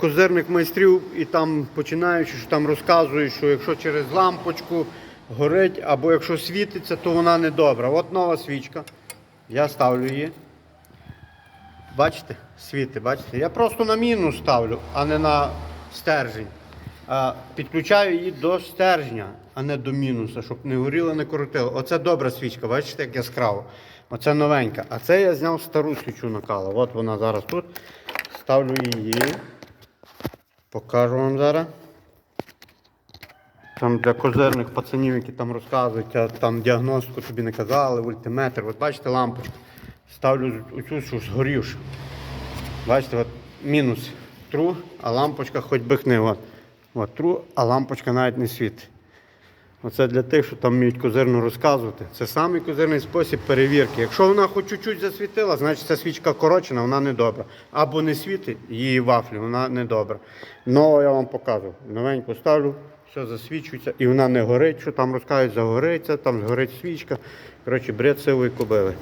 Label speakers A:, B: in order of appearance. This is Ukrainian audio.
A: Козирник майстрів і там починаючи, що там розказують, що якщо через лампочку горить або якщо світиться, то вона не добра. От нова свічка. Я ставлю її. Бачите? Світи, бачите? Я просто на мінус ставлю, а не на стержень. Підключаю її до стержня, а не до мінуса, щоб не горіло, не коротило. Оце добра свічка, бачите, як яскраво. Оце новенька. А це я зняв стару свічу накала. От вона зараз тут. Ставлю її. Покажу вам зараз. Там для козирних пацанів, які там розказують, а там діагностику тобі не казали, ультиметр. От бачите лампочку. Ставлю оцю, що згорівшу. Бачите, от мінус тру, а лампочка хоч би хни. От. От тру, а лампочка навіть не світить. Оце для тих, що там вміють козирно розказувати. Це самий козирний спосіб перевірки. Якщо вона хоч чуть-чуть засвітила, значить ця свічка корочена, вона не добра. Або не світить її вафлі, вона не добра. Ну, я вам показую. Новеньку ставлю, все засвічується, і вона не горить, що там розказують, загориться, там згорить свічка. Коротше, бред сивої кобили.